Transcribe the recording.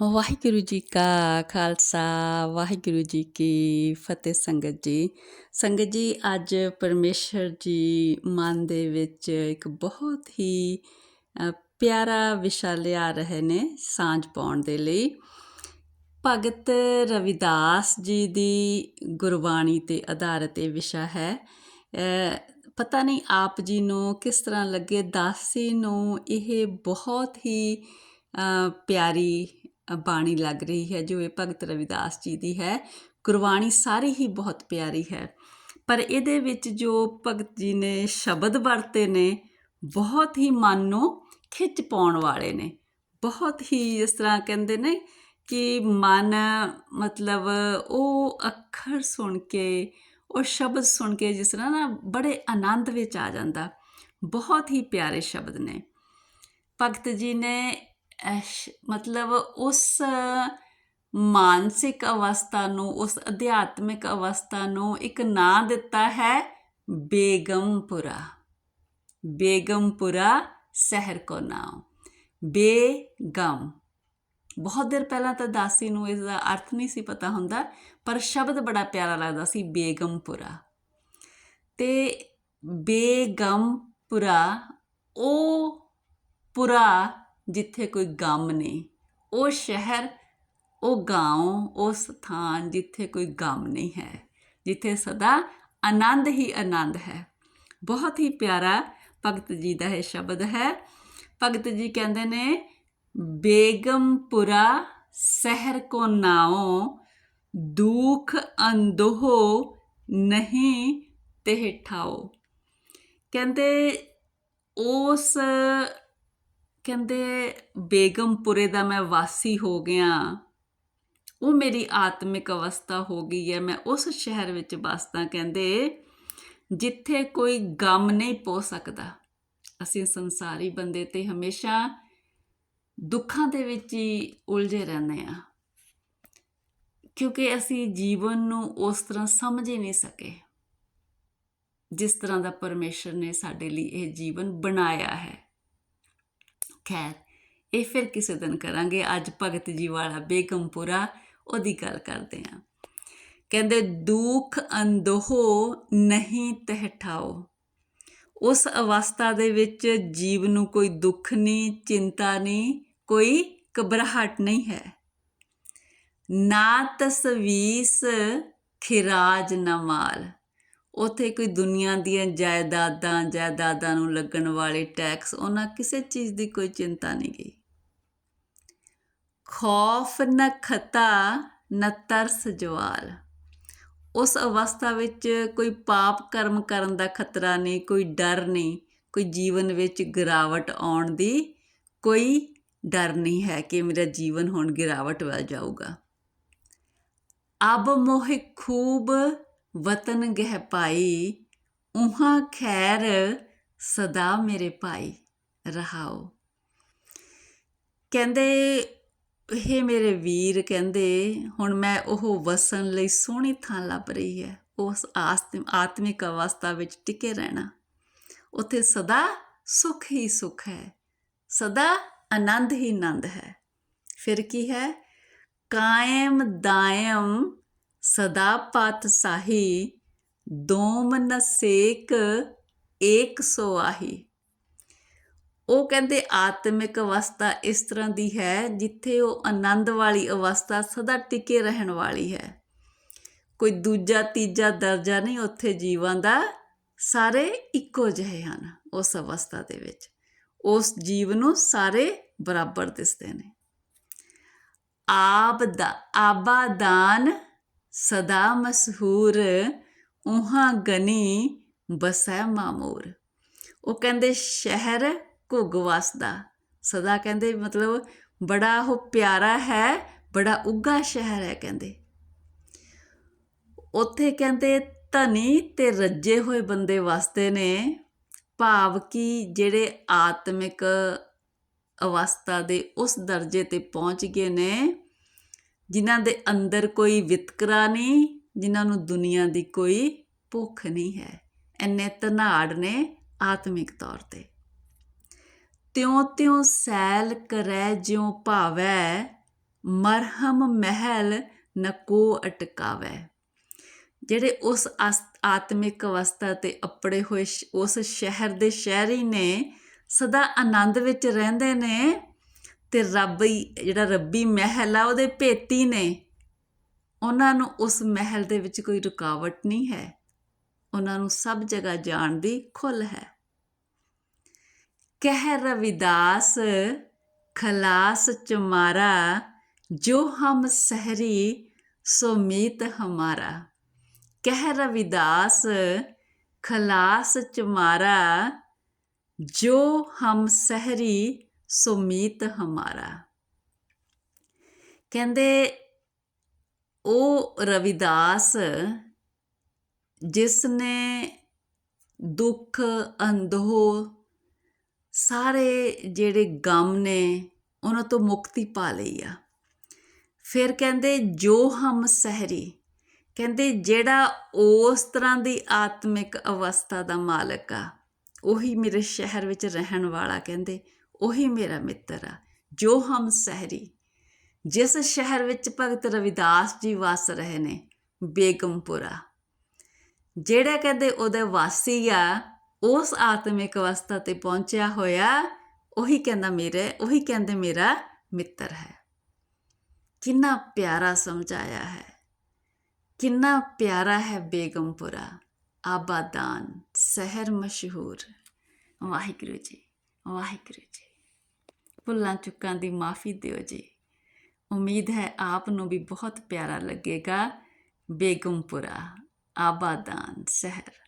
ਵਾਹਿਗੁਰੂ ਜੀ ਕਾ ਖਾਲਸਾ, ਵਾਹਿਗੁਰੂ ਜੀ ਕੀ ਫਤਿਹ ਸੰਗਤ ਜੀ। ਸੰਗਤ ਜੀ, ਅੱਜ ਪਰਮੇਸ਼ਰ ਜੀ ਮਨ ਦੇ ਵਿੱਚ ਇੱਕ ਬਹੁਤ ਹੀ ਪਿਆਰਾ ਵਿਸ਼ਾ ਲਿਆ ਰਹੇ ਨੇ ਸਾਂਝ ਪਾਉਣ ਦੇ ਲਈ। ਭਗਤ ਰਵਿਦਾਸ ਜੀ ਦੀ ਗੁਰਬਾਣੀ ਤੇ ਆਧਾਰਿਤ ਇਹ ਵਿਸ਼ਾ ਹੈ। ਪਤਾ ਨਹੀਂ ਆਪ ਜੀ ਨੂੰ ਕਿਸ ਤਰ੍ਹਾਂ ਲੱਗੇ, ਦਾਸੀ ਨੂੰ ਇਹ ਬਹੁਤ ਹੀ ਪਿਆਰੀ ਬਾਣੀ ਲੱਗ ਰਹੀ ਹੈ, ਜੋ ਇਹ ਭਗਤ ਰਵਿਦਾਸ ਜੀ ਦੀ ਹੈ। ਗੁਰਬਾਣੀ ਸਾਰੀ ਹੀ ਬਹੁਤ ਪਿਆਰੀ ਹੈ। ਪਰ ਇਹਦੇ ਵਿੱਚ ਜੋ ਭਗਤ ਜੀ ਨੇ ਸ਼ਬਦ ਵਰਤੇ ਨੇ, ਬਹੁਤ ਹੀ ਮਨ ਨੂੰ ਖਿੱਚ ਪਾਉਣ ਵਾਲੇ ਨੇ। ਬਹੁਤ ਹੀ ਇਸ ਤਰ੍ਹਾਂ ਕਹਿੰਦੇ ਨੇ ਕਿ ਮਨ ਮਤਲਬ ਉਹ ਅੱਖਰ ਸੁਣ ਕੇ, ਉਹ ਸ਼ਬਦ ਸੁਣ ਕੇ ਜਿਸ ਤਰ੍ਹਾਂ ਨਾ ਬੜੇ ਆਨੰਦ ਵਿੱਚ ਆ ਜਾਂਦਾ। ਬਹੁਤ ਹੀ ਪਿਆਰੇ ਸ਼ਬਦ ਨੇ। ਭਗਤ ਜੀ ਨੇ ਅਹ, ਸ਼- ਮਤਲਬ ਉਸ ਮਾਨਸਿਕ ਅਵਸਥਾ ਨੂੰ ਉਸ ਅਧਿਆਤਮਿਕ ਅਵਸਥਾ ਨੂੰ ਇੱਕ ਨਾਂ ਦਿੱਤਾ ਹੈ ਬੇਗਮਪੁਰਾ ਬੇਗਮਪੁਰਾ ਸ਼ਹਿਰ ਕੋ ਨਾਮ। ਬੇਗਮ। ਬਹੁਤ ਦੇਰ ਪਹਿਲਾਂ ਤਾਂ ਦਾਸੀ ਨੂੰ ਇਸ ਦਾ ਅਰਥ ਨਹੀਂ ਸੀ ਪਤਾ ਹੁੰਦਾ ਪਰ ਸ਼ਬਦ ਬੜਾ ਪਿਆਰਾ ਲੱਗਦਾ ਸੀ ਬੇਗਮਪੁਰਾ ਤੇ ਬੇਗਮਪੁਰਾ ਉਹ ਪੁਰਾ ਜਿੱਥੇ ਕੋਈ ਗਮ ਨਹੀਂ ਉਹ ਸ਼ਹਿਰ, ਉਹ ਗਾਉਂ, ਉਹ ਸਥਾਨ ਜਿੱਥੇ ਕੋਈ ਗਮ ਨਹੀਂ ਹੈ, ਜਿੱਥੇ ਸਦਾ ਆਨੰਦ ਹੀ ਆਨੰਦ ਹੈ। ਬਹੁਤ ਹੀ ਪਿਆਰਾ ਭਗਤ ਜੀ ਦਾ ਇਹ ਸ਼ਬਦ ਹੈ। ਭਗਤ ਜੀ ਕਹਿੰਦੇ ਨੇ, ਬੇਗਮਪੁਰਾ ਸ਼ਹਿਰ ਕੋ ਨਾਉ, ਦੁਖ ਅੰਧੋ ਨਹੀਂ ਤੇ ਠਾਓ ਕਹਿੰਦੇ, ਉਸ ਕਹਿੰਦੇ, ਬੇਗਮਪੁਰੇ ਦਾ ਮੈਂ ਵਾਸੀ ਹੋ ਗਿਆ। ਉਹ ਮੇਰੀ ਆਤਮਿਕ ਅਵਸਥਾ ਹੋ ਗਈ ਹੈ। ਮੈਂ ਉਸ ਸ਼ਹਿਰ ਵਿੱਚ ਵਸਦਾ ਕਹਿੰਦੇ, ਜਿੱਥੇ ਕੋਈ ਗਮ ਨਹੀਂ ਪੋ ਸਕਦਾ। ਅਸੀਂ ਸੰਸਾਰੀ ਬੰਦੇ ਤੇ ਹਮੇਸ਼ਾ ਦੁੱਖਾਂ ਦੇ ਵਿੱਚ ਹੀ ਉਲਝੇ ਰਹਿੰਦੇ ਆ ਕਿਉਂਕਿ ਅਸੀਂ ਜੀਵਨ ਨੂੰ ਉਸ ਤਰ੍ਹਾਂ ਸਮਝ ਹੀ ਨਹੀਂ ਸਕੇ, ਜਿਸ ਤਰ੍ਹਾਂ ਦਾ ਪਰਮੇਸ਼ਰ ਨੇ ਸਾਡੇ ਲਈ ਇਹ ਜੀਵਨ ਬਣਾਇਆ ਹੈ। ਖੈਰ, ਇਹ ਫਿਰ ਕਿਸੇ ਦਿਨ ਕਰਾਂਗੇ। ਅੱਜ ਭਗਤ ਜੀ ਵਾਲਾ ਬੇਗਮਪੁਰਾ ਉਹਦੀ ਗੱਲ ਕਰਦੇ ਹਾਂ। ਕਹਿੰਦੇ, ਦੁੱਖ ਅੰਦੋਹ ਨਹੀਂ ਤਹਿਠਾਓ। ਉਸ ਅਵਸਥਾ ਦੇ ਵਿੱਚ ਜੀਵ ਨੂੰ ਕੋਈ ਦੁੱਖ ਨਹੀਂ, ਚਿੰਤਾ ਨਹੀਂ, ਕੋਈ ਘਬਰਾਹਟ ਨਹੀਂ ਹੈ। ਨਾ ਤਸਵੀਸ ਖਿਰਾਜ ਨਾ ਮਾਲ। ਉੱਥੇ ਕੋਈ ਦੁਨੀਆ ਦੀਆਂ ਜਾਇਦਾਦਾਂ ਜਾਇਦਾਦਾਂ ਨੂੰ ਲੱਗਣ ਵਾਲੇ ਟੈਕਸ, ਉਹਨਾਂ ਕਿਸੇ ਚੀਜ਼ ਦੀ ਕੋਈ ਚਿੰਤਾ ਨਹੀਂ ਗਈ। ਖੌਫ ਨ ਖਤਾ, ਨ ਤਰਸ ਜਵਾਲ। ਉਸ ਅਵਸਥਾ ਵਿੱਚ ਕੋਈ ਪਾਪ ਕਰਮ ਕਰਨ ਦਾ ਖਤਰਾ ਨਹੀਂ, ਕੋਈ ਡਰ ਨਹੀਂ, ਕੋਈ ਜੀਵਨ ਵਿੱਚ ਗਿਰਾਵਟ ਆਉਣ ਦੀ ਕੋਈ ਡਰ ਨਹੀਂ ਹੈ ਕਿ ਮੇਰਾ ਜੀਵਨ ਹੁਣ ਗਿਰਾਵਟ ਵੱਲ ਜਾਊਗਾ। ਅਬ ਮੋਹਿ ਖੂਬ ਵਤਨ ਗਹਿ ਪਾਈ, ਉਹਾਂ ਖੈਰ ਸਦਾ ਮੇਰੇ ਭਾਈ ਰਹਾਓ। ਕਹਿੰਦੇ ਇਹ ਮੇਰੇ ਵੀਰ, ਕਹਿੰਦੇ, ਹੁਣ ਮੈਂ ਉਹ ਵਸਣ ਲਈ ਸੋਹਣੀ ਥਾਂ ਲੱਭ ਰਹੀ ਹੈ। ਉਸ ਆਸਤਮ ਆਤਮਿਕ ਅਵਸਥਾ ਵਿੱਚ ਟਿਕੇ ਰਹਿਣਾ। ਉੱਥੇ ਸਦਾ ਸੁਖ ਹੀ ਸੁਖ ਹੈ। ਸਦਾ ਆਨੰਦ ਹੀ ਆਨੰਦ ਹੈ। ਫਿਰ ਕੀ ਹੈ? ਕਾਇਮ ਦਾਇਮ ਸਦਾ ਪਾਤਸ਼ਾਹੀ ਦੋਮ ਨਸੇਕ ਏਕ ਸੋ ਆਹੀ ਉਹ ਕਹਿੰਦੇ, ਆਤਮਿਕ ਅਵਸਥਾ ਇਸ ਤਰ੍ਹਾਂ ਦੀ ਹੈ ਜਿੱਥੇ ਉਹ ਆਨੰਦ ਵਾਲੀ ਅਵਸਥਾ ਸਦਾ ਟਿਕੇ ਰਹਿਣ ਵਾਲੀ ਹੈ। ਕੋਈ ਦੂਜਾ, ਤੀਜਾ ਦਰਜਾ ਨਹੀਂ, ਉੱਥੇ ਜੀਵਾਂ ਦਾ ਸਾਰੇ ਇੱਕੋ ਜਿਹੇ ਹਨ ਉਸ ਅਵਸਥਾ ਦੇ ਵਿੱਚ। ਉਸ ਜੀਵ ਨੂੰ ਸਾਰੇ ਬਰਾਬਰ ਦਿਸਦੇ ਨੇ। ਆਬ ਦਾ ਆਬਾਦਾਨ ਸਦਾ ਮਸ਼ਹੂਰ ਉਹਾਂ ਗਨੀ ਬਸੈ ਮਾਮੂਰ। ਉਹ ਕਹਿੰਦੇ ਸ਼ਹਿਰ ਘੁੱਗ ਵਸਦਾ। ਸਦਾ ਕਹਿੰਦੇ ਮਤਲਬ ਬੜਾ ਉਹ ਪਿਆਰਾ ਹੈ, ਬੜਾ ਉੱਗਾ ਸ਼ਹਿਰ ਹੈ ਕਹਿੰਦੇ। ਉੱਥੇ ਕਹਿੰਦੇ ਧਨੀ ਤੇ ਰੱਜੇ ਹੋਏ ਬੰਦੇ ਵਸਦੇ ਨੇ। ਭਾਵ ਕਿ ਜਿਹੜੇ ਆਤਮਿਕ ਅਵਸਥਾ ਦੇ ਉਸ ਦਰਜੇ ਤੇ ਪਹੁੰਚ ਗਏ ਨੇ ਜਿਨ੍ਹਾਂ ਦੇ ਅੰਦਰ ਕੋਈ ਵਿਤਕਰਾ ਨਹੀਂ, ਜਿਨ੍ਹਾਂ ਨੂੰ ਦੁਨੀਆ ਦੀ ਕੋਈ ਭੁੱਖ ਨਹੀਂ ਹੈ। ਐਨੇ ਤਨਾੜ ਨੇ ਆਤਮਿਕ ਤੌਰ ਤੇ। ਤਿਉ ਤਿਉ ਸੈਲ ਕਰੈ ਜਿਉ ਭਾਵੈ, ਮਰਹਮ ਮਹਿਲ ਨਕੋ ਅਟਕਾਵੈ। ਜਿਹੜੇ ਉਸ ਆਸ- ਆਤਮਿਕ ਅਵਸਥਾ ਤੇ ਅਪੜੇ ਹੋਏ ਸ਼- ਉਸ ਸ਼ਹਿਰ ਦੇ ਸ਼ਹਿਰੀ ਨੇ, ਸਦਾ ਆਨੰਦ ਵਿੱਚ ਰਹਿੰਦੇ ਨੇ ਤੇ ਰੱਬ ਜਿਹੜਾ ਰੱਬੀ ਮਹਿਲ ਆ, ਉਹਦੇ ਭੇਤੀ ਨੇ। ਉਹਨਾਂ ਨੂੰ ਉਸ ਮਹਿਲ ਦੇ ਵਿੱਚ ਕੋਈ ਰੁਕਾਵਟ ਨਹੀਂ ਹੈ। ਉਹਨਾਂ ਨੂੰ ਸਭ ਜਗ੍ਹਾ ਜਾਣ ਦੀ ਖੁੱਲ ਹੈ। ਕਹਿ ਰਵਿਦਾਸ, ਖਲਾਸ ਚੁਮਾਰਾ, ਜੋ ਹਮ ਸਹਰੀ, ਸੋ ਮੀਤ ਹਮਾਰਾ। ਕਹਿ ਰਵਿਦਾਸ, ਖਲਾਸ ਚੁਮਾਰਾ, ਜੋ ਹਮ ਸਹਰੀ ਸੁਮੀਤ ਹਮਾਰਾ। ਕਹਿੰਦੇ ਉਹ ਰਵਿਦਾਸ ਜਿਸ ਨੇ ਦੁੱਖ, ਅੰਧੋ, ਸਾਰੇ ਜਿਹੜੇ ਗਮ ਨੇ, ਉਹਨਾਂ ਤੋਂ ਮੁਕਤੀ ਪਾ ਲਈ ਆ। ਫਿਰ ਕਹਿੰਦੇ ਜੋ ਹਮ ਸਹਿਰੀ, ਕਹਿੰਦੇ ਜਿਹੜਾ ਉਸ ਤਰ੍ਹਾਂ ਦੀ ਆਤਮਿਕ ਅਵਸਥਾ ਦਾ ਮਾਲਕ ਆ, ਉਹੀ ਮੇਰੇ ਸ਼ਹਿਰ ਵਿੱਚ ਰਹਿਣ ਵਾਲਾ, ਕਹਿੰਦੇ ਉਹੀ ਮੇਰਾ ਮਿੱਤਰ ਆ, ਜੋ ਹਮ ਸਹਰੀ। ਜਿਸ ਸ਼ਹਿਰ ਵਿੱਚ ਭਗਤ ਰਵਿਦਾਸ ਜੀ ਵਸ ਰਹੇ ਨੇ, ਬੇਗਮਪੁਰਾ। ਜਿਹੜਾ ਕਹਿੰਦੇ ਉਹਦੇ ਵਾਸੀ ਆ, ਉਸ ਆਤਮਿਕ ਅਵਸਥਾ ਤੇ ਪਹੁੰਚਿਆ ਹੋਇਆ, ਉਹੀ ਕਹਿੰਦਾ ਮੇਰੇ, ਉਹੀ ਕਹਿੰਦੇ ਮੇਰਾ ਮਿੱਤਰ ਹੈ। ਕਿੰਨਾ ਪਿਆਰਾ ਸਮਝਾਇਆ ਹੈ। ਕਿੰਨਾ ਪਿਆਰਾ ਹੈ ਬੇਗਮਪੁਰਾ। ਆਬਾਦਾਨ, ਸ਼ਹਿਰ ਮਸ਼ਹੂਰ। ਵਾਹਿਗੁਰੂ ਜੀ। ਵਾਹਿਗੁਰੂ ਜੀ। ਭੁੱਲਾਂ ਚੁੱਕਾਂ ਦੀ ਮਾਫੀ ਦਿਓ ਜੀ। ਉਮੀਦ ਹੈ ਆਪ ਨੂੰ ਵੀ ਬਹੁਤ ਪਿਆਰਾ ਲੱਗੇਗਾ। ਬੇਗਮਪੁਰਾ, ਆਬਾਦਾਨ ਸ਼ਹਿਰ।